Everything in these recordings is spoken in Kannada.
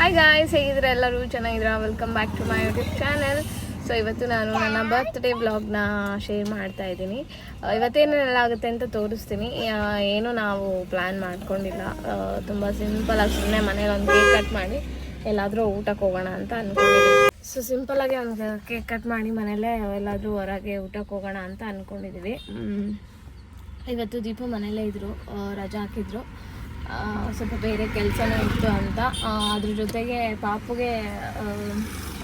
ಹಾಯ್ ಗಾಯ್ಸ್ ಹೇಗಿದ್ರೆ ಎಲ್ಲರೂ? ಚೆನ್ನಾಗಿದ್ರ welcome back to my YouTube channel so ಇವತ್ತು ನಾನು ನನ್ನ ಬರ್ತ್ಡೇ ವ್ಲಾಗ್ನ ಶೇರ್ ಮಾಡ್ತಾ ಇದ್ದೀನಿ. ಇವತ್ತೇನೆಲ್ಲ ಆಗುತ್ತೆ ಅಂತ ತೋರಿಸ್ತೀನಿ. ಏನು ನಾವು ಪ್ಲ್ಯಾನ್ ಮಾಡ್ಕೊಂಡಿಲ್ಲ. ತುಂಬ ಸಿಂಪಲಾಗಿ ಸುಮ್ಮನೆ ಮನೇಲಿ ಒಂದು ಕೇಕ್ ಕಟ್ ಮಾಡಿ ಎಲ್ಲಾದರೂ ಊಟಕ್ಕೆ ಹೋಗೋಣ ಅಂತ ಅಂದ್ಕೊಂಡಿದ್ದೀವಿ ಸೊ ಸಿಂಪಲಾಗಿ ಒಂದು ಕೇಕ್ ಕಟ್ ಮಾಡಿ ಮನೇಲೇ ಎಲ್ಲಾದರೂ ಹೊರಗೆ ಊಟಕ್ಕೆ ಹೋಗೋಣ ಅಂತ ಅಂದ್ಕೊಂಡಿದ್ದೀವಿ ಇವತ್ತು ದೀಪು ಮನೇಲೇ ಇದ್ದರು ರಜಾ ಹಾಕಿದ್ರು. ಸ್ವಲ್ಪ ಬೇರೆ ಕೆಲಸನೂ ಇತ್ತು ಅಂತ. ಅದ್ರ ಜೊತೆಗೆ ಪಾಪುಗೆ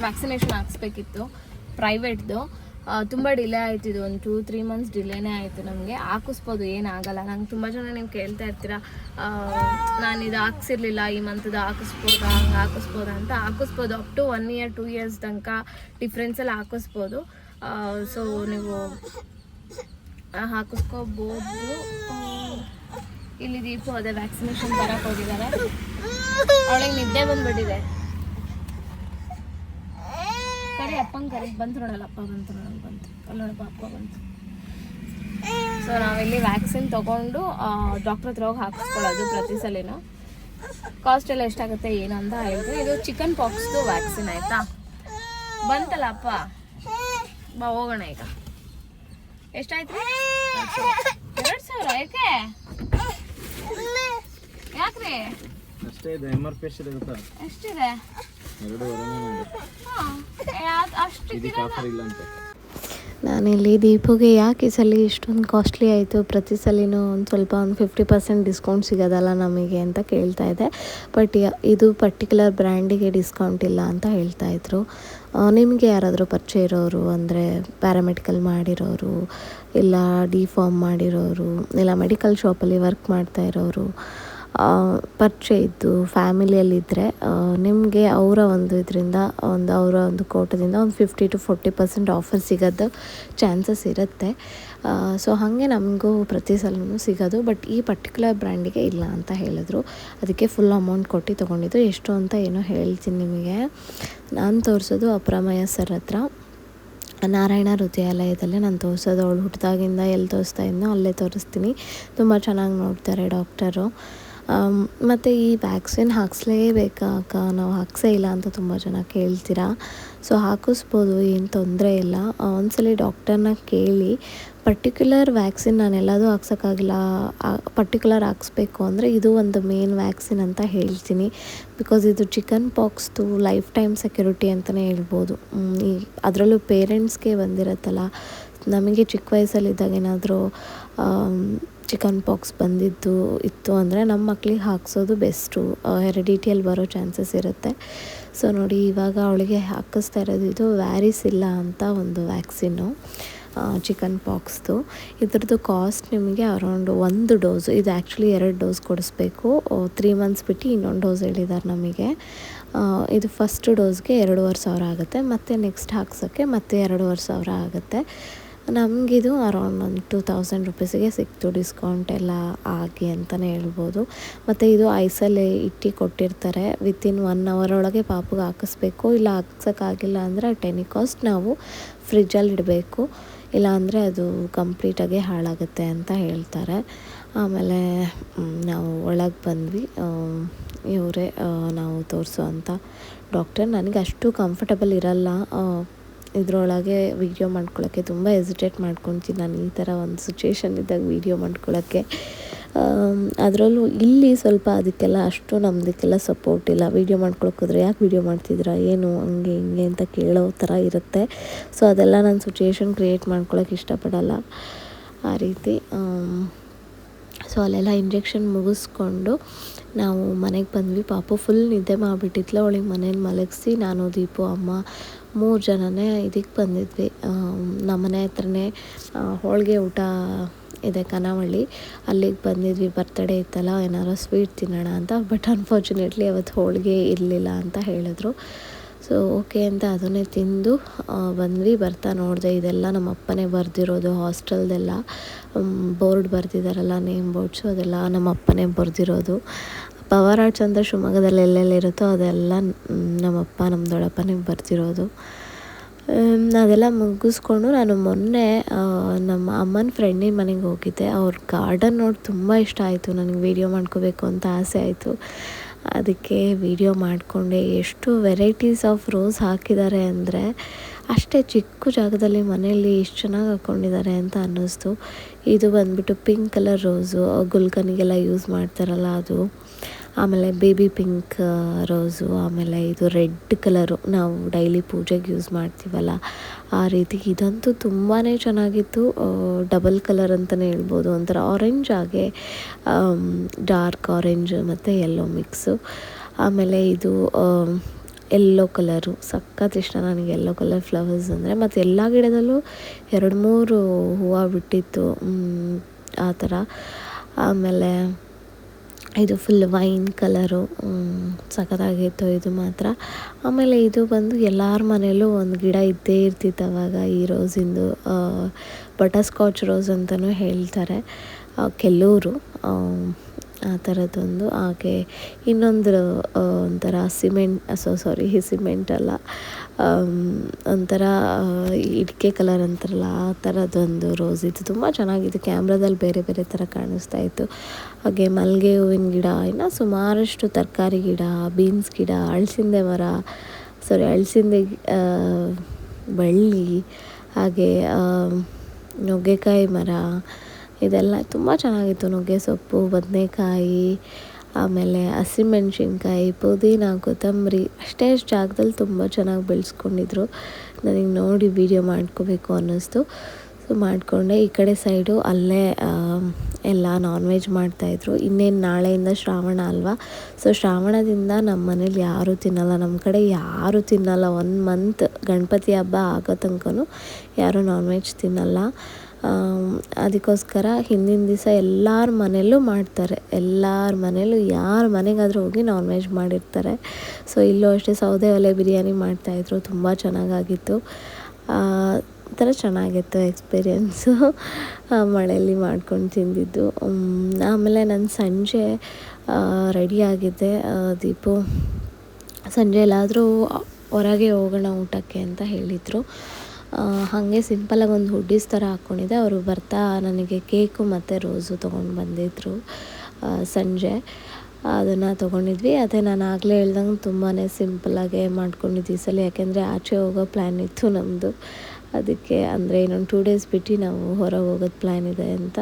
ವ್ಯಾಕ್ಸಿನೇಷನ್ ಹಾಕ್ಸ್ಬೇಕಿತ್ತು ಪ್ರೈವೇಟ್ದು ತುಂಬ ಡಿಲೇ ಆಯ್ತಿದ್ದು ಒಂದು ಟೂ ತ್ರೀ ಮಂತ್ಸ್ ಡಿಲೇನೇ ಆಯಿತು ನಮಗೆ. ಹಾಕಿಸ್ಬೋದು ಏನಾಗಲ್ಲ ನಂಗೆ ತುಂಬ ಜನ ನೀವು ಕೇಳ್ತಾ ಇರ್ತೀರಾ ನಾನು ಇದು ಹಾಕ್ಸಿರ್ಲಿಲ್ಲ, ಈ ಮಂತ್ದು ಹಾಕಿಸ್ಬೋದಾ, ಹಂಗೆ ಹಾಕಿಸ್ಬೋದಾ ಅಂತ. ಹಾಕಿಸ್ಬೋದು up to one year two years ತನಕ ಡಿಫ್ರೆನ್ಸಲ್ಲಿ ಹಾಕಿಸ್ಬೋದು. ಸೊ ನೀವು ಹಾಕಿಸ್ಕೋಬೋದು. ಇಲ್ಲಿ ದೀಪು ಅದೇ ವ್ಯಾಕ್ಸಿನೇಷನ್ ಬರಕ್ಕೆ ಹೋಗಿದ್ದಾರೆ ಅವಳಿಗೆ ನಿದ್ದೆ ಬಂದ್ಬಿಟ್ಟಿದೆ. ಕರಿ ಅಪ್ಪಂಗೆ ಕರಿ ಬಂತು ನೋಡಲ್ಲ, ಅಪ್ಪ ಬಂತು ನೋಡಲ್ಲ ಬಂತು ಅಲ್ಲೋಡಪ್ಪ ಅಪ್ಪ ಬಂತು ಸೊ ನಾವಿಲ್ಲಿ ವ್ಯಾಕ್ಸಿನ್ ತಗೊಂಡು ಡಾಕ್ಟ್ರ್ ಹತ್ರ ಹೋಗಿ ಹಾಕಿಸ್ಕೊಳ್ಳೋದು ಪ್ರತಿ ಸಲಿನೂ. ಕಾಸ್ಟ್ ಎಲ್ಲ ಎಷ್ಟಾಗುತ್ತೆ ಏನು ಅಂತ ಹೇಳಿದ್ರು. ಇದು ಚಿಕನ್ ಪಾಕ್ಸ್ದು ವ್ಯಾಕ್ಸಿನ್ ಆಯ್ತಾ? ಬಂತಲ್ಲ ಅಪ್ಪ? ಬಾ, ಹೋಗೋಣ ಈಗ. ಎಷ್ಟಾಯ್ತು ಎರಡು ಸಾವಿರ, ಯಾಕೆ? ಯಾಕ್ರಿ? ಅಷ್ಟೇ ಇದೆ ಎಂ ಆರ್ ಪಿ ಎಷ್ಟಿದೆ ಗೊತ್ತಾ? ಎಷ್ಟಿದೆ? ಇಲ್ಲ ಅಂತ. ನಾನಿಲ್ಲಿ ದೀಪುಗೆ ಯಾಕೆ ಈ ಸಲ ಇಷ್ಟೊಂದು ಕಾಸ್ಟ್ಲಿ ಆಯಿತು? ಪ್ರತಿ ಸಲಿನೂ ಒಂದು ಸ್ವಲ್ಪ ಒಂದು ಫಿಫ್ಟಿ ಪರ್ಸೆಂಟ್ ಡಿಸ್ಕೌಂಟ್ ಸಿಗೋದಲ್ಲ ನಮಗೆ ಅಂತ ಕೇಳ್ತಾ ಇದ್ದೆ ಬಟ್ ಇದು ಪರ್ಟಿಕ್ಯುಲರ್ ಬ್ರ್ಯಾಂಡಿಗೆ ಡಿಸ್ಕೌಂಟ್ ಇಲ್ಲ ಅಂತ ಹೇಳ್ತಾ ಇದ್ರು. ನಿಮಗೆ ಯಾರಾದರೂ ಪರಿಚಯ ಇರೋರು ಅಂದರೆ ಪ್ಯಾರಾಮೆಡಿಕಲ್ ಮಾಡಿರೋರು ಇಲ್ಲ ಡಿ ಫಾರ್ಮ್ ಮಾಡಿರೋರು ಇಲ್ಲ ಮೆಡಿಕಲ್ ಶಾಪಲ್ಲಿ ವರ್ಕ್ ಮಾಡ್ತಾ ಇರೋರು ಪರಿಚಯ ಇದ್ದು ಫ್ಯಾಮಿಲಿಯಲ್ಲಿದ್ದರೆ ನಿಮಗೆ ಅವರ ಒಂದು ಇದರಿಂದ, ಒಂದು ಅವರ ಒಂದು ಕೋಟದಿಂದ ಒಂದು fifty to forty percent offer ಸಿಗೋದು ಚಾನ್ಸಸ್ ಇರುತ್ತೆ. ಸೊ ಹಾಗೆ ನಮಗೂ ಪ್ರತಿ ಸಲವೂ ಸಿಗೋದು ಬಟ್ ಈ ಪರ್ಟಿಕ್ಯುಲರ್ ಬ್ರ್ಯಾಂಡಿಗೆ ಇಲ್ಲ ಅಂತ ಹೇಳಿದ್ರು. ಅದಕ್ಕೆ ಫುಲ್ ಅಮೌಂಟ್ ಕೊಟ್ಟು ತೊಗೊಂಡಿದ್ದು. ಎಷ್ಟು ಅಂತ ಏನೋ ಹೇಳ್ತೀನಿ ನಿಮಗೆ. ನಾನು ತೋರಿಸೋದು ಅಪ್ರಮಯ ಸರ್ ಹತ್ರ. ನಾರಾಯಣ ಹೃದಯಾಲಯದಲ್ಲೇ ನಾನು ತೋರಿಸೋದು. ಅವಳು ಹುಟ್ಟಿದಾಗಿಂದ ಎಲ್ಲಿ ತೋರಿಸ್ತಾ ಇದ್ನೋ ಅಲ್ಲೇ ತೋರಿಸ್ತೀನಿ. ತುಂಬ ಚೆನ್ನಾಗಿ ನೋಡ್ತಾರೆ ಡಾಕ್ಟರು. ಮತ್ತು ಈ ವ್ಯಾಕ್ಸಿನ್ ಹಾಕ್ಸ್ಲೇಬೇಕಾ ಅಕ್ಕ? ನಾವು ಹಾಕ್ಸೇ ಇಲ್ಲ ಅಂತ ತುಂಬ ಜನ ಕೇಳ್ತೀರಾ? ಸೊ, ಹಾಕಿಸ್ಬೋದು, ಏನು ತೊಂದರೆ ಇಲ್ಲ. ಒಂದ್ಸಲಿ ಡಾಕ್ಟರ್ನ ಕೇಳಿ, ಪರ್ಟಿಕ್ಯುಲರ್ ವ್ಯಾಕ್ಸಿನ್ ನಾನು ಎಲ್ಲದೂ ಹಾಕ್ಸೋಕ್ಕಾಗಿಲ್ಲ ಪರ್ಟಿಕ್ಯುಲರ್ ಹಾಕ್ಸ್ಬೇಕು ಅಂದರೆ ಇದು ಒಂದು ಮೇನ್ ವ್ಯಾಕ್ಸಿನ್ ಅಂತ ಹೇಳ್ತೀನಿ. ಬಿಕಾಸ್ ಇದು ಚಿಕನ್ ಪಾಕ್ಸ್ದು ಲೈಫ್ ಟೈಮ್ ಸೆಕ್ಯೂರಿಟಿ ಅಂತಲೇ ಹೇಳ್ಬೋದು. ಈ, ಅದರಲ್ಲೂ ಪೇರೆಂಟ್ಸ್ಗೆ ಬಂದಿರತ್ತಲ್ಲ, ನಮಗೆ ಚಿಕ್ಕ ವಯಸ್ಸಲ್ಲಿದ್ದಾಗ ಏನಾದರೂ ಚಿಕನ್ ಪಾಕ್ಸ್ ಬಂದಿದ್ದು ಇತ್ತು ಅಂದರೆ ನಮ್ಮ ಮಕ್ಳಿಗೆ ಹಾಕ್ಸೋದು ಬೆಸ್ಟು. ಹೆರಿಡಿಟಿಯಲ್ಲಿ ಬರೋ ಚಾನ್ಸಸ್ ಇರುತ್ತೆ. ಸೊ ನೋಡಿ, ಇವಾಗ ಅವಳಿಗೆ ಹಾಕಿಸ್ತಾ ಇರೋದು ಇದು ವ್ಯಾರಿಸ್ ಇಲ್ಲ ಅಂತ ಒಂದು ವ್ಯಾಕ್ಸಿನ್ನು ಚಿಕನ್ ಪಾಕ್ಸ್ದು. ಇದ್ರದ್ದು ಕಾಸ್ಟ್ ನಿಮಗೆ ಅರೌಂಡ್ ಒಂದು ಡೋಸು, ಇದು ಆ್ಯಕ್ಚುಲಿ ಎರಡು ಡೋಸ್ ಕೊಡಿಸ್ಬೇಕು. ತ್ರೀ ಮಂತ್ಸ್ ಬಿಟ್ಟು ಇನ್ನೊಂದು ಡೋಸ್ ಹೇಳಿದ್ದಾರೆ ನಮಗೆ. ಇದು ಫಸ್ಟ್ ಡೋಸ್ಗೆ ಎರಡೂವರೆ ಸಾವಿರ ಆಗುತ್ತೆ, ಮತ್ತು ನೆಕ್ಸ್ಟ್ ಹಾಕ್ಸೋಕ್ಕೆ ಮತ್ತೆ ಎರಡೂವರೆ ಸಾವಿರ ಆಗುತ್ತೆ. ನಮಗಿದು ಅರೌಂಡ್ ಒಂದು ಟೂ ತೌಸಂಡ್ ರುಪೀಸಿಗೆ ಸಿಕ್ತು ಡಿಸ್ಕೌಂಟ್ ಎಲ್ಲ ಆಗಿ ಅಂತಲೇ ಹೇಳ್ಬೋದು. ಮತ್ತು ಇದು ಐಸಲ್ಲಿ ಇಟ್ಟು ಕೊಟ್ಟಿರ್ತಾರೆ. ವಿತಿನ್ ಒನ್ ಅವರ್ ಒಳಗೆ ಪಾಪುಗೆ ಹಾಕಿಸ್ಬೇಕು. ಇಲ್ಲ ಹಾಕ್ಸೋಕ್ಕಾಗಿಲ್ಲ ಅಂದರೆ ಟೆನಿಕಾಸ್ಟ್ ನಾವು ಫ್ರಿಜ್ಜಲ್ಲಿ ಇಡಬೇಕು. ಇಲ್ಲಾಂದರೆ ಅದು ಕಂಪ್ಲೀಟಾಗಿ ಹಾಳಾಗುತ್ತೆ ಅಂತ ಹೇಳ್ತಾರೆ. ಆಮೇಲೆ ನಾವು ಒಳಗೆ ಬಂದ್ವಿ. ಇವರೇ ನಾವು ತೋರಿಸುವಂಥ ಡಾಕ್ಟರ್ ನನಗೆ ಅಷ್ಟು ಕಂಫರ್ಟಬಲ್ ಇರಲ್ಲ. ಇದರೊಳಗೆ ವೀಡಿಯೋ ಮಾಡ್ಕೊಳ್ಳೋಕ್ಕೆ ತುಂಬ ಎಸಿಟೇಟ್ ಮಾಡ್ಕೊತೀನಿ. ನಾನು ಈ ಥರ ಒಂದು ಸಿಚುವೇಶನ್ ಇದ್ದಾಗ ವೀಡಿಯೋ ಮಾಡ್ಕೊಳ್ಳೋಕ್ಕೆ ಅದರಲ್ಲೂ ಇಲ್ಲಿ ಸ್ವಲ್ಪ ಅದಕ್ಕೆಲ್ಲ ಅಷ್ಟು ನಮ್ಮದಕ್ಕೆಲ್ಲ ಸಪೋರ್ಟ್ ಇಲ್ಲ. ವೀಡಿಯೋ ಮಾಡ್ಕೊಳಕ್ಕೋದ್ರೆ ಯಾಕೆ ವೀಡಿಯೋ ಮಾಡ್ತಿದ್ದೀರಾ ಏನು? ಹಂಗೆ, ಹಿಂಗೆ ಅಂತ ಕೇಳೋ ಥರ ಇರುತ್ತೆ. ಸೊ ಅದೆಲ್ಲ ನಾನು ಸಿಚುವೇಶನ್ ಕ್ರಿಯೇಟ್ ಮಾಡ್ಕೊಳಕ್ಕೆ ಇಷ್ಟಪಡಲ್ಲ. ಆ ರೀತಿ ಸೊ ಅಲ್ಲೆಲ್ಲ ಇಂಜೆಕ್ಷನ್ ಮುಗಿಸ್ಕೊಂಡು ನಾವು ಮನೆಗೆ ಬಂದ್ವಿ. ಪಾಪು ಫುಲ್ ನಿದ್ದೆ ಮಾಡಿಬಿಟ್ಟಿತ್ತಲ್ಲ ಅವಳಿಗೆ ಮನೇಲಿ ಮಲಗಿಸಿ, ನಾನು, ದೀಪು, ಅಮ್ಮ ಮೂರು ಜನನೇ ಇದಕ್ಕೆ ಬಂದಿದ್ವಿ. ನಮ್ಮ ಮನೆ ಹತ್ರನೇ ಹೋಳಿಗೆ ಊಟ ಇದೆ ಕನಾವಳ್ಳಿ. ಅಲ್ಲಿಗೆ ಬಂದಿದ್ವಿ ಬರ್ತಡೇ ಇತ್ತಲ್ಲ ಏನಾರು ಸ್ವೀಟ್ ತಿನ್ನೋಣ ಅಂತ ಬಟ್ ಅನ್ಫಾರ್ಚುನೇಟ್ಲಿ ಅವತ್ತು ಹೋಳಿಗೆ ಇರಲಿಲ್ಲ ಅಂತ ಹೇಳಿದ್ರು. ಸೊ ಓಕೆ ಅಂತ ಅದನ್ನೇ ತಿಂದು ಬಂದ್ವಿ, ಬರ್ತಾ ನೋಡಿದೆ, ಇದೆಲ್ಲ ನಮ್ಮ ಅಪ್ಪನೇ ಬರೆದಿರೋದು ಹಾಸ್ಟೆಲ್ದೆಲ್ಲ ಬೋರ್ಡ್ ಬರೆದಿದ್ದಾರಲ್ಲ ನೇಮ್ ಬೋರ್ಡ್ಸು ಅದೆಲ್ಲ ನಮ್ಮ ಅಪ್ಪನೇ ಬರೆದಿರೋದು. ಪವರ್ ಆರ್ಟ್ಸ್ ಅಂತ ಶಿವಮೊಗ್ಗದಲ್ಲಿ ಎಲ್ಲೆಲ್ಲಿರುತ್ತೋ ಅದೆಲ್ಲ ನಮ್ಮಪ್ಪ, ನಮ್ಮ ದೊಡ್ಡಪ್ಪನಿಗೆ ಬರ್ತಿರೋದು. ಅದೆಲ್ಲ ಮುಗಿಸ್ಕೊಂಡು ನಾನು ಮೊನ್ನೆ ನಮ್ಮ ಅಮ್ಮನ ಫ್ರೆಂಡಿನ ಮನೆಗೆ ಹೋಗಿದ್ದೆ. ಅವ್ರ ಗಾರ್ಡನ್ ನೋಡಿ ತುಂಬ ಇಷ್ಟ ಆಯಿತು. ನನಗೆ ವೀಡಿಯೋ ಮಾಡ್ಕೋಬೇಕು ಅಂತ ಆಸೆ ಆಯಿತು. ಅದಕ್ಕೆ ವಿಡಿಯೋ ಮಾಡಿಕೊಂಡೆ. ಎಷ್ಟು ವೆರೈಟೀಸ್ ಆಫ್ ರೋಸ್ ಹಾಕಿದ್ದಾರೆ ಅಂದರೆ, ಅಷ್ಟೇ ಚಿಕ್ಕ ಜಾಗದಲ್ಲಿ ಮನೆಯಲ್ಲಿ ಎಷ್ಟು ಚೆನ್ನಾಗಿ ಹಾಕ್ಕೊಂಡಿದ್ದಾರೆ ಅಂತ ಅನ್ನಿಸ್ತು. ಇದು ಬಂದ್ಬಿಟ್ಟು ಪಿಂಕ್ ಕಲರ್ ರೋಸು ಗುಲ್ಕನಿಗೆಲ್ಲ ಯೂಸ್ ಮಾಡ್ತಾರಲ್ಲ ಅದು. ಆಮೇಲೆ ಬೇಬಿ ಪಿಂಕ್ ರೋಸು ಆಮೇಲೆ ಇದು ರೆಡ್ ಕಲರು ನಾವು ಡೈಲಿ ಪೂಜೆಗೆ ಯೂಸ್ ಮಾಡ್ತೀವಲ್ಲ, ಆ ರೀತಿ. ಇದಂತೂ ತುಂಬಾ ಚೆನ್ನಾಗಿತ್ತು. ಡಬಲ್ ಕಲರ್ ಅಂತಲೇ ಹೇಳ್ಬೋದು. ಒಂಥರ ಆರೆಂಜ್ ಹಾಗೆ ಡಾರ್ಕ್ ಆರೆಂಜ್ ಮತ್ತು ಯೆಲ್ಲೋ ಮಿಕ್ಸು ಆಮೇಲೆ ಇದು ಎಲ್ಲೋ ಕಲರು ಸಖತ್ ಇಷ್ಟ ನನಗೆ ಎಲ್ಲೋ ಕಲರ್ ಫ್ಲವರ್ಸ್ ಅಂದರೆ. ಮತ್ತು ಎಲ್ಲ ಗಿಡದಲ್ಲೂ ಎರಡು ಮೂರು ಹೂವು ಬಿಟ್ಟಿತ್ತು. ಆ ಥರ. ಆಮೇಲೆ ಇದು ಫುಲ್ ವೈನ್ ಕಲರು ಸಖತ್ತಾಗಿತ್ತು. ಇದು ಮಾತ್ರ. ಆಮೇಲೆ ಇದು ಬಂದು ಎಲ್ಲರ ಮನೆಯಲ್ಲೂ ಒಂದು ಗಿಡ ಇದ್ದೇ ಇರ್ತಿತ್ತು ಅವಾಗ ಈ ರೋಸಿಂದು. ಬಟರ್ಸ್ಕಾಚ್ ರೋಸ್ ಅಂತಲೂ ಹೇಳ್ತಾರೆ. ಕೆಲವರು ಆ, ಥರದ್ದೊಂದು. ಹಾಗೆ ಇನ್ನೊಂದು ಒಂಥರ ಸಿಮೆಂಟ್ ಸೊ ಸಾರಿ ಸಿಮೆಂಟ್ ಅಲ್ಲ ಒಂಥರ ಇಟ್ಕೆ ಕಲರ್ ಅಂತಾರಲ್ಲ ಆ ಥರದ್ದೊಂದು ರೋಸ್ ಇತ್ತು. ತುಂಬ ಚೆನ್ನಾಗಿತ್ತು. ಕ್ಯಾಮ್ರಾದಲ್ಲಿ ಬೇರೆ ಬೇರೆ ಥರ ಕಾಣಿಸ್ತಾ ಇತ್ತು. ಹಾಗೆ ಮಲ್ಲಿಗೆ ಹೂವಿನ ಗಿಡ ಇನ್ನು ಸುಮಾರಷ್ಟು ತರಕಾರಿ ಗಿಡ ಬೀನ್ಸ್ ಗಿಡ ಅಳಸಿಂದೆ ಮರ ಸಾರಿ ಅಳಸಿಂದೆ ಬಳ್ಳಿ ಹಾಗೆ ನುಗ್ಗೆಕಾಯಿ ಮರ ಇದೆಲ್ಲ ತುಂಬ ಚೆನ್ನಾಗಿತ್ತು. ನುಗ್ಗೆ ಸೊಪ್ಪು, ಬದನೆಕಾಯಿ, ಆಮೇಲೆ ಹಸಿಮೆಣ್ಸಿನ್ಕಾಯಿ ಪುದೀನ, ಕೊತ್ತಂಬರಿ ಅಷ್ಟೇ ಜಾಗದಲ್ಲಿ ತುಂಬ ಚೆನ್ನಾಗಿ ಬೆಳೆಸ್ಕೊಂಡಿದ್ರು. ನನಗೆ ನೋಡಿ ವೀಡಿಯೋ ಮಾಡ್ಕೋಬೇಕು ಅನ್ನಿಸ್ತು. ಸೊ ಮಾಡಿಕೊಂಡೆ. ಈ ಕಡೆ ಸೈಡು ಅಲ್ಲೇ ಎಲ್ಲ ನಾನ್ ವೆಜ್ ಮಾಡ್ತಾಯಿದ್ರು ಇನ್ನೇನು ನಾಳೆಯಿಂದ ಶ್ರಾವಣ ಅಲ್ವಾ? ಸೊ ಶ್ರಾವಣದಿಂದ ನಮ್ಮ ಮನೇಲಿ ಯಾರೂ ತಿನ್ನಲ್ಲ. ನಮ್ಮ ಕಡೆ ಯಾರೂ ತಿನ್ನಲ್ಲ. ಒನ್ ಮಂತ್ ಗಣಪತಿ ಹಬ್ಬ ಆಗೋ ತನಕನೂ ಯಾರೂ ನಾನ್ ವೆಜ್ ತಿನ್ನಲ್ಲ. ಅದಕ್ಕೋಸ್ಕರ ಹಿಂದಿನ ದಿವಸ ಎಲ್ಲರ ಮನೆಯಲ್ಲೂ ಮಾಡ್ತಾರೆ. ಎಲ್ಲರ ಮನೆಯಲ್ಲೂ ಯಾರ ಮನೆಗಾದರೂ ಹೋಗಿ ನಾನ್ ವೆಜ್ ಮಾಡಿರ್ತಾರೆ. ಸೊ ಇಲ್ಲೂ ಅಷ್ಟೇ ಸೌದೆ ಒಲೆ ಬಿರಿಯಾನಿ ಮಾಡ್ತಾಯಿದ್ರು ತುಂಬ ಚೆನ್ನಾಗಾಗಿತ್ತು ಒಂಥರ ಚೆನ್ನಾಗಿತ್ತು ಎಕ್ಸ್ಪೀರಿಯೆನ್ಸು. ಮಳೆಯಲ್ಲಿ ಮಾಡ್ಕೊಂಡು ತಿಂದಿದ್ದು. ಆಮೇಲೆ ನಾನು ಸಂಜೆ ರೆಡಿಯಾಗಿದ್ದೆ ದೀಪು, ಸಂಜೆ ಎಲ್ಲಾದರೂ ಹೊರಗೆ ಹೋಗೋಣ ಊಟಕ್ಕೆ ಅಂತ ಹೇಳಿದರು. ಹಾಗೆ ಸಿಂಪಲಾಗಿ ಒಂದು ಹುಡ್ಡಿಸ್ ಥರ ಹಾಕ್ಕೊಂಡಿದ್ದೆ. ಅವರು ಬರ್ತಾ ನನಗೆ ಕೇಕು ಮತ್ತು ರೋಸು ತೊಗೊಂಡು ಬಂದಿದ್ದರು ಸಂಜೆ. ಅದನ್ನು ತೊಗೊಂಡಿದ್ವಿ. ಅದೇ ನಾನು ಆಗಲೇ ಹೇಳ್ದಂಗೆ ತುಂಬಾ ಸಿಂಪಲಾಗೆ ಮಾಡ್ಕೊಂಡಿದ್ದು ಈ ಸಲ. ಯಾಕೆಂದರೆ ಆಚೆ ಹೋಗೋ ಪ್ಲ್ಯಾನ್ ಇತ್ತು ನಮ್ಮದು ಅದಕ್ಕೆ ಅಂದರೆ ಇನ್ನೊಂದು ಟೂ ಡೇಸ್ ಬಿಟ್ಟು ನಾವು ಹೊರಗೆ ಹೋಗೋದು ಪ್ಲ್ಯಾನ್ ಇದೆ ಅಂತ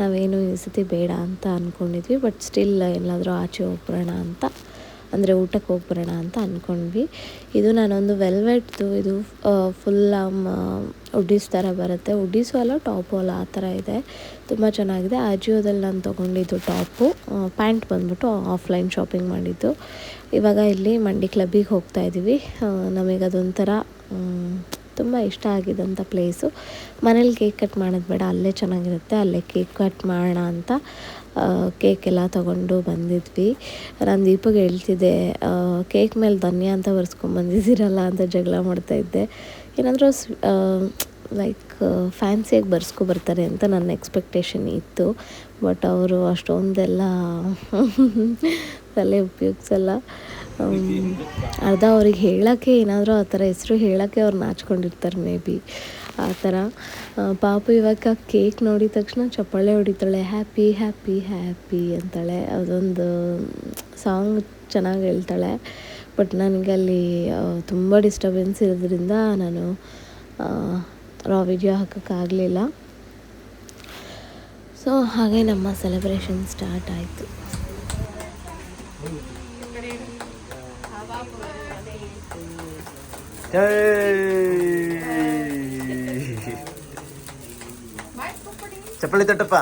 ನಾವೇನು ಈ ಸತಿ ಬೇಡ ಅಂತ ಅಂದ್ಕೊಂಡಿದ್ವಿ ಬಟ್ ಸ್ಟಿಲ್ ಎಲ್ಲಾದರೂ ಆಚೆ ಹೋಗ್ಬರೋಣ ಅಂತ ಅಂದರೆ ಊಟಕ್ಕೆ ಹೋಗ್ಬರೋಣ ಅಂತ ಅಂದ್ಕೊಂಡ್ವಿ ಇದು ನಾನೊಂದು ವೆಲ್ವೆಟ್ದು, ಇದು ಫುಲ್ ಉಡ್ಡಿಸ್ ಥರ ಬರುತ್ತೆ. ಉಡ್ಡಿಸು ಅಲ್ಲ, ಟಾಪು ಅಲ್ಲ, ಆ ಥರ ಇದೆ. ತುಂಬ ಚೆನ್ನಾಗಿದೆ. ಅಜಿಯೋದಲ್ಲಿ ನಾನು ತೊಗೊಂಡಿದ್ದು ಟಾಪು. ಪ್ಯಾಂಟ್ ಬಂದ್ಬಿಟ್ಟು ಆಫ್ಲೈನ್ ಶಾಪಿಂಗ್ ಮಾಡಿದ್ದು. ಇವಾಗ ಇಲ್ಲಿ ಮಂಡಿ ಕ್ಲಬ್ಬಿಗೆ ಹೋಗ್ತಾ ಇದ್ದೀವಿ ನಮಗೆ ಅದೊಂಥರ ತುಂಬ ಇಷ್ಟ ಆಗಿದ್ದಂಥ ಪ್ಲೇಸು. ಮನೇಲಿ ಕೇಕ್ ಕಟ್ ಮಾಡೋದು ಬೇಡ, ಅಲ್ಲೇ ಚೆನ್ನಾಗಿರುತ್ತೆ, ಅಲ್ಲೇ ಕೇಕ್ ಕಟ್ ಮಾಡೋಣ ಅಂತ ಕೇಕ್ ಎಲ್ಲ ತೊಗೊಂಡು ಬಂದಿದ್ವಿ. ನಾನು ದೀಪಗೆ ಹೇಳ್ತಿದ್ದೆ ಕೇಕ್ ಮೇಲೆ ಧನ್ಯ ಅಂತ ಬರ್ಸ್ಕೊಂಬಂದಿದ್ದೀರಲ್ಲ ಅಂತ ಜಗಳ ಮಾಡ್ತಾಯಿದ್ದೆ ಏನಾದರೂ ಲೈಕ್ ಫ್ಯಾನ್ಸಿಯಾಗಿ ಬರ್ಸ್ಕೊ ಬರ್ತಾರೆ ಅಂತ ನನ್ನ ಎಕ್ಸ್ಪೆಕ್ಟೇಷನ್ ಇತ್ತು. ಬಟ್ ಅವರು ಅಷ್ಟೊಂದೆಲ್ಲ ತಲೆ ಉಪಯೋಗಿಸಲ್ಲ. ಅರ್ಧ ಅವ್ರಿಗೆ ಹೇಳೋಕ್ಕೆ ಏನಾದರೂ ಆ ಥರ ಹೆಸರು ಹೇಳೋಕ್ಕೆ ಅವ್ರು ನಾಚ್ಕೊಂಡಿರ್ತಾರೆ ಮೇ ಬಿ. ಆ ಥರ. ಪಾಪು ಇವಾಗ ಕೇಕ್ ನೋಡಿದ ತಕ್ಷಣ ಚಪ್ಪಾಳೆ ಹೊಡಿತಾಳೆ. ಹ್ಯಾಪಿ ಹ್ಯಾಪಿ ಹ್ಯಾಪಿ ಅಂತಾಳೆ. ಅದೊಂದು ಸಾಂಗ್ ಚೆನ್ನಾಗಿ ಹೇಳ್ತಾಳೆ. ಬಟ್ ನನಗೆ ಅಲ್ಲಿ ತುಂಬ ಡಿಸ್ಟರ್ಬೆನ್ಸ್ ಇರೋದ್ರಿಂದ ನಾನು ರಾ ವಿಡಿಯೋ ಹಾಕೋಕ್ಕಾಗಲಿಲ್ಲ ಸೊ ಹಾಗೆ ನಮ್ಮ ಸೆಲೆಬ್ರೇಷನ್ ಸ್ಟಾರ್ಟ್ ಆಯಿತು. ಚಪ್ಪಲಿ ತಟ್ಟಪ್ಪ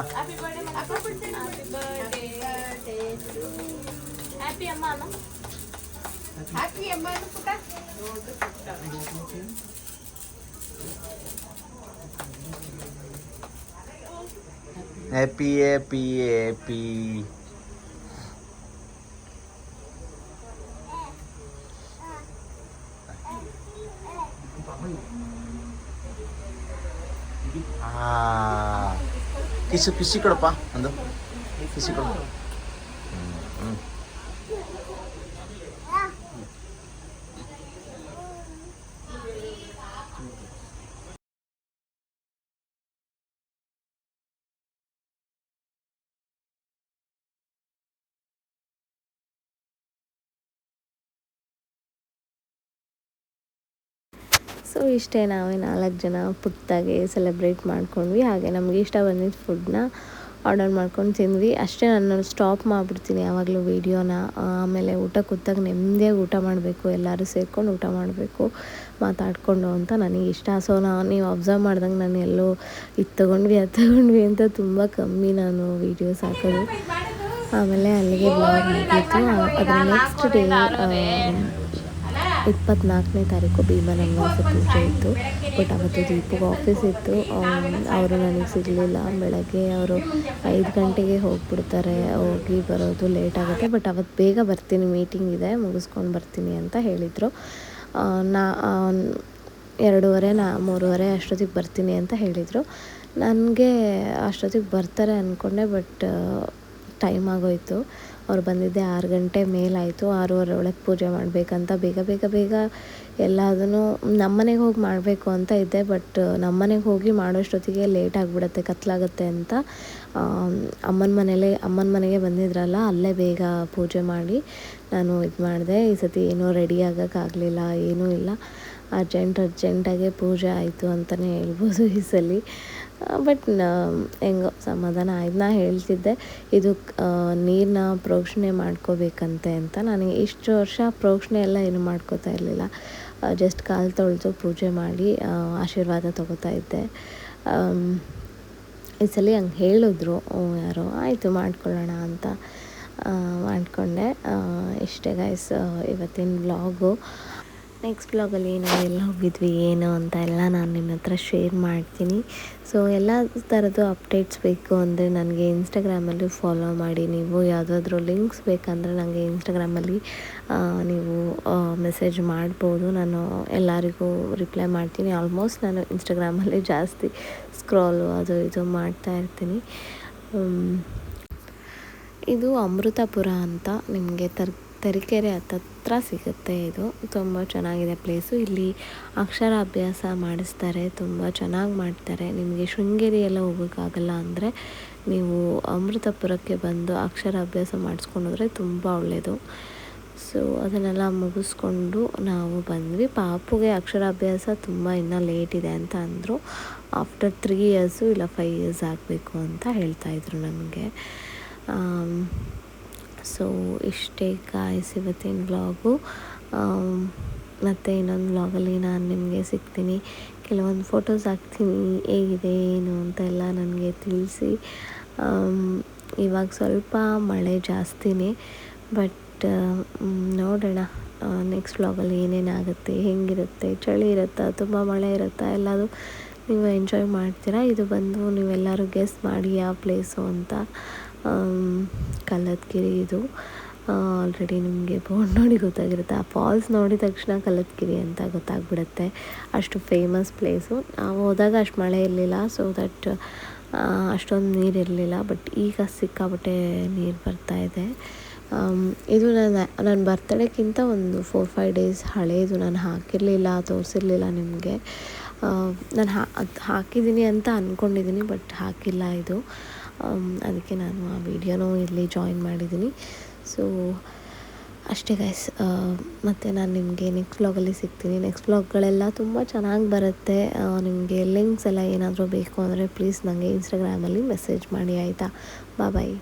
ಹ್ಯಾಪಿ ಹ್ಯಾಪಿ ಹ್ಯಾಪಿ ಕಿಸು ಕಿಸಿ ಕೊಡಪ್ಪ ಒಂದು ಕಿಸಿ ಕೊಡು ಸೊ ಇಷ್ಟೇ ನಾವೇ ನಾಲ್ಕು ಜನ ಪುಟ್ಟದಾಗೆ ಸೆಲೆಬ್ರೇಟ್ ಮಾಡ್ಕೊಂಡ್ವಿ. ಹಾಗೆ ನಮಗೆ ಇಷ್ಟ ಬಂದಿದ್ದ ಫುಡ್ನ ಆರ್ಡರ್ ಮಾಡ್ಕೊಂಡು ತಿಂದ್ವಿ. ಅಷ್ಟೇ ನಾನು ಸ್ಟಾಪ್ ಮಾಡಿಬಿಡ್ತೀನಿ ಯಾವಾಗಲೂ ವೀಡಿಯೋನ ಆಮೇಲೆ ಊಟ ಕೂತಾಗ ನೆಮ್ಮದಿಯಾಗಿ ಊಟ ಮಾಡಬೇಕು, ಎಲ್ಲರೂ ಸೇರ್ಕೊಂಡು ಊಟ ಮಾಡಬೇಕು, ಮಾತಾಡಿಕೊಂಡು ಅಂತ ನನಗೆ ಇಷ್ಟ. ಸೊ ನಾ ನೀವು ಅಬ್ಸರ್ವ್ ಮಾಡ್ದಂಗೆ ನಾನು ಎಲ್ಲೋ ಇದು ತೊಗೊಂಡ್ವಿ, ಅದು ತೊಗೊಂಡ್ವಿ ಅಂತ ತುಂಬ ಕಮ್ಮಿ ನಾನು ವೀಡಿಯೋಸ್ ಹಾಕೋದು. ಆಮೇಲೆ ಅಲ್ಲಿಗೆ ಬ್ಲಾಗ್ ಮುಗೀತು. ಅದು ನೆಕ್ಸ್ಟ್ ಡೇ ಇಪ್ಪತ್ನಾಲ್ಕನೇ ತಾರೀಕು ಭೀಮರಂಗಾಸ ಪೂಜೆ ಇತ್ತು. ಬಟ್ ಅವತ್ತು ದೀಪಗೆ ಆಫೀಸ್ ಇತ್ತು. ಅವರು ನನಗೆ ಸಿಗಲಿಲ್ಲ. ಬೆಳಗ್ಗೆ ಅವರು ಐದು ಗಂಟೆಗೆ ಹೋಗಿಬಿಡ್ತಾರೆ. ಹೋಗಿ ಬರೋದು ಲೇಟ್ ಆಗುತ್ತೆ. ಬಟ್ ಅವತ್ತು ಬೇಗ ಬರ್ತೀನಿ. ಮೀಟಿಂಗ್ ಇದೆ. ಮುಗಿಸ್ಕೊಂಡು ಬರ್ತೀನಿ ಅಂತ ಹೇಳಿದರು. ನಾ ಎರಡೂವರೆ, ನಾ, ಮೂರುವರೆ ಅಷ್ಟೊತ್ತಿಗೆ ಬರ್ತೀನಿ ಅಂತ ಹೇಳಿದರು. ನನಗೆ ಅಷ್ಟೊತ್ತಿಗೆ ಬರ್ತಾರೆ ಅಂದ್ಕೊಂಡೆ ಬಟ್ ಟೈಮ್ ಆಗೋಯ್ತು. ಅವ್ರು ಬಂದಿದ್ದೆ ಆರು ಗಂಟೆ ಮೇಲಾಯಿತು. ಆರೂವರೆ ಒಳಗೆ ಪೂಜೆ ಮಾಡಬೇಕಂತ ಬೇಗ ಬೇಗ ಬೇಗ ಎಲ್ಲದನ್ನು ನಮ್ಮನೆಗೆ ಹೋಗಿ ಮಾಡಬೇಕು ಅಂತ ಇದ್ದೆ. ಬಟ್ ನಮ್ಮನೆಗೆ ಹೋಗಿ ಮಾಡೋಷ್ಟೊತ್ತಿಗೆ ಲೇಟ್ ಆಗಿಬಿಡತ್ತೆ, ಕತ್ಲಾಗುತ್ತೆ ಅಂತ ಅಮ್ಮನ ಮನೇಲೆ ಅಮ್ಮನ ಮನೆಗೆ ಬಂದಿದ್ರಲ್ಲ, ಅಲ್ಲೇ ಬೇಗ ಪೂಜೆ ಮಾಡಿ ನಾನು ಇದು ಮಾಡಿದೆ. ಈ ಸತಿ ಏನೂ ರೆಡಿ ಆಗೋಕ್ಕಾಗಲಿಲ್ಲ ಏನೂ ಇಲ್ಲ. ಅರ್ಜೆಂಟ್ ಅರ್ಜೆಂಟಾಗೆ ಪೂಜೆ ಆಯಿತು ಅಂತಲೇ ಹೇಳ್ಬೋದು ಈ ಸಲ. ಬಟ್ ಹೆಂಗೋ ಸಮಾಧಾನ ಆಯ್ತು. ನಾ ಹೇಳ್ತಿದ್ದೆ, ಇದು ನೀರನ್ನ ಪ್ರೋಕ್ಷಣೆ ಮಾಡ್ಕೋಬೇಕಂತೆ ಅಂತ. ನನಗೆ ಇಷ್ಟು ವರ್ಷ ಪ್ರೋಕ್ಷಣೆ ಎಲ್ಲ ಏನು ಮಾಡ್ಕೋತಾ ಇರಲಿಲ್ಲ. ಜಸ್ಟ್ ಕಾಲು ತೊಳೆದು ಪೂಜೆ ಮಾಡಿ ಆಶೀರ್ವಾದ ತೊಗೋತಾ ಇದ್ದೆ. ಈ ಸಲ ಹಂಗೆ ಹೇಳಿದ್ರು ಯಾರೋ, ಆಯಿತು ಮಾಡ್ಕೊಳ್ಳೋಣ ಅಂತ ಮಾಡಿಕೊಂಡೆ. ಇಷ್ಟೇ ಗೈಸ್ ಇವತ್ತಿನ ವ್ಲಾಗು ನೆಕ್ಸ್ಟ್ ಬ್ಲಾಗಲ್ಲಿ ಎಲ್ಲ ಹೋಗಿದ್ವಿ, ಏನು ಅಂತ ಎಲ್ಲ ನಾನು ನಿಮ್ಮ ಹತ್ರ ಶೇರ್ ಮಾಡ್ತೀನಿ. ಸೊ ಎಲ್ಲ ಥರದ್ದು ಅಪ್ಡೇಟ್ಸ್ ಬೇಕು ಅಂದರೆ ನನಗೆ ಇನ್ಸ್ಟಾಗ್ರಾಮಲ್ಲಿ ಫಾಲೋ ಮಾಡಿ. ನೀವು ಯಾವುದಾದ್ರೂ ಲಿಂಕ್ಸ್ ಬೇಕಂದರೆ ನನಗೆ ಇನ್ಸ್ಟಾಗ್ರಾಮಲ್ಲಿ ನೀವು ಮೆಸೇಜ್ ಮಾಡ್ಬೋದು. ನಾನು ಎಲ್ಲರಿಗೂ ರಿಪ್ಲೈ ಮಾಡ್ತೀನಿ. ಆಲ್ಮೋಸ್ಟ್ ನಾನು ಇನ್ಸ್ಟಾಗ್ರಾಮಲ್ಲಿ ಜಾಸ್ತಿ ಸ್ಕ್ರಾಲು ಅದು ಇದು ಮಾಡ್ತಾ ಇರ್ತೀನಿ. ಇದು ಅಮೃತಪುರ ಅಂತ ನಿಮಗೆ ತರ್ ತರೀಕೆರೆ ಹತ್ತತ್ರ ಸಿಗುತ್ತೆ ಇದು. ತುಂಬ ಚೆನ್ನಾಗಿದೆ ಪ್ಲೇಸು ಇಲ್ಲಿ ಅಕ್ಷರಾಭ್ಯಾಸ ಮಾಡಿಸ್ತಾರೆ. ತುಂಬ ಚೆನ್ನಾಗಿ ಮಾಡ್ತಾರೆ. ನಿಮಗೆ ಶೃಂಗೇರಿ ಎಲ್ಲ ಹೋಗೋಕ್ಕಾಗಲ್ಲ ಅಂದರೆ ನೀವು ಅಮೃತಪುರಕ್ಕೆ ಬಂದು ಅಕ್ಷರಾಭ್ಯಾಸ ಮಾಡಿಸ್ಕೊಂಡು ಹೋದರೆ ತುಂಬ ಒಳ್ಳೆಯದು ಸೊ ಅದನ್ನೆಲ್ಲ ಮುಗಿಸ್ಕೊಂಡು ನಾವು ಬಂದ್ವಿ. ಪಾಪುಗೆ ಅಕ್ಷರಾಭ್ಯಾಸ ತುಂಬ ಇನ್ನೂ ಲೇಟ್ ಇದೆ ಅಂತ ಅಂದರು. ಆಫ್ಟರ್ ತ್ರೀ ಇಯರ್ಸು ಇಲ್ಲ ಫೈವ್ ಇಯರ್ಸ್ ಆಗಬೇಕು ಅಂತ ಹೇಳ್ತಾಯಿದ್ರು ನನಗೆ. ಸೊ ಇಷ್ಟೇ ಕಾಯಿಸ್ ಇವತ್ತಿನ ವ್ಲಾಗು ಮತ್ತು ಇನ್ನೊಂದು ವ್ಲಾಗಲ್ಲಿ ನಾನು ನಿಮಗೆ ಸಿಗ್ತೀನಿ. ಕೆಲವೊಂದು ಫೋಟೋಸ್ ಹಾಕ್ತೀನಿ. ಹೇಗಿದೆ, ಏನು ಅಂತ ಎಲ್ಲ ನನಗೆ ತಿಳಿಸಿ. ಇವಾಗ ಸ್ವಲ್ಪ ಮಳೆ ಜಾಸ್ತಿನೇ. ಬಟ್ ನೋಡೋಣ ನೆಕ್ಸ್ಟ್ ವ್ಲಾಗಲ್ಲಿ ಏನೇನಾಗುತ್ತೆ, ಹೆಂಗಿರುತ್ತೆ, ಚಳಿ ಇರುತ್ತಾ, ತುಂಬ ಮಳೆ ಇರುತ್ತಾ ಎಲ್ಲದು ನೀವು ಎಂಜಾಯ್ ಮಾಡ್ತೀರಾ? ಇದು ಬಂದು ನೀವೆಲ್ಲರೂ ಗೆಸ್ ಮಾಡಿ ಯಾವ ಪ್ಲೇಸು ಅಂತ. ಕಲ್ಲತ್ಗಿರಿ ಇದು. ಆಲ್ರೆಡಿ ನಿಮಗೆ ಬೋರ್ಡ್ ನೋಡಿ ಗೊತ್ತಾಗಿರುತ್ತೆ. ಆ ಫಾಲ್ಸ್ ನೋಡಿದ ತಕ್ಷಣ ಕಲ್ಲತ್ಗಿರಿ ಅಂತ ಗೊತ್ತಾಗ್ಬಿಡುತ್ತೆ. ಅಷ್ಟು ಫೇಮಸ್ ಪ್ಲೇಸು ನಾವು ಹೋದಾಗ ಅಷ್ಟು ಮಳೆ ಇರಲಿಲ್ಲ ಸೊ ದಟ್ ಅಷ್ಟೊಂದು ನೀರು ಇರಲಿಲ್ಲ ಬಟ್ ಈಗ ಸಿಕ್ಕಾಪಟ್ಟೆ ನೀರು ಬರ್ತಾ ಇದೆ. ಇದು ನನ್ನ ನನ್ನ ಬರ್ತಡೇಕ್ಕಿಂತ ಒಂದು ಫೋರ್ ಫೈವ್ ಡೇಸ್ ಹಳೇದು ನಾನು ಹಾಕಿರಲಿಲ್ಲ, ತೋರಿಸಿರ್ಲಿಲ್ಲ ನಿಮಗೆ. ನಾನು ಹಾಕಿದ್ದೀನಿ ಅಂತ ಅಂದ್ಕೊಂಡಿದ್ದೀನಿ ಬಟ್ ಹಾಕಿಲ್ಲ ಇದು. ಅದಕ್ಕೆ ನಾನು ಆ ವಿಡಿಯೋನೂ ಇಲ್ಲಿ ಜಾಯಿನ್ ಮಾಡಿದ್ದೀನಿ. ಸೊ ಅಷ್ಟೇ ಗೈಸ್ ಮತ್ತು ನಾನು ನಿಮಗೆ ನೆಕ್ಸ್ಟ್ ವ್ಲಾಗಲ್ಲಿ ಸಿಗ್ತೀನಿ. ನೆಕ್ಸ್ಟ್ ವ್ಲಾಗ್ಗಳೆಲ್ಲ ತುಂಬ ಚೆನ್ನಾಗಿ ಬರುತ್ತೆ. ನಿಮಗೆ ಲಿಂಕ್ಸ್ ಎಲ್ಲ ಏನಾದರೂ ಬೇಕು ಅಂದರೆ ಪ್ಲೀಸ್ ನನಗೆ ಇನ್ಸ್ಟಾಗ್ರಾಮಲ್ಲಿ ಮೆಸೇಜ್ ಮಾಡಿ, ಆಯಿತಾ? ಬಾಯ್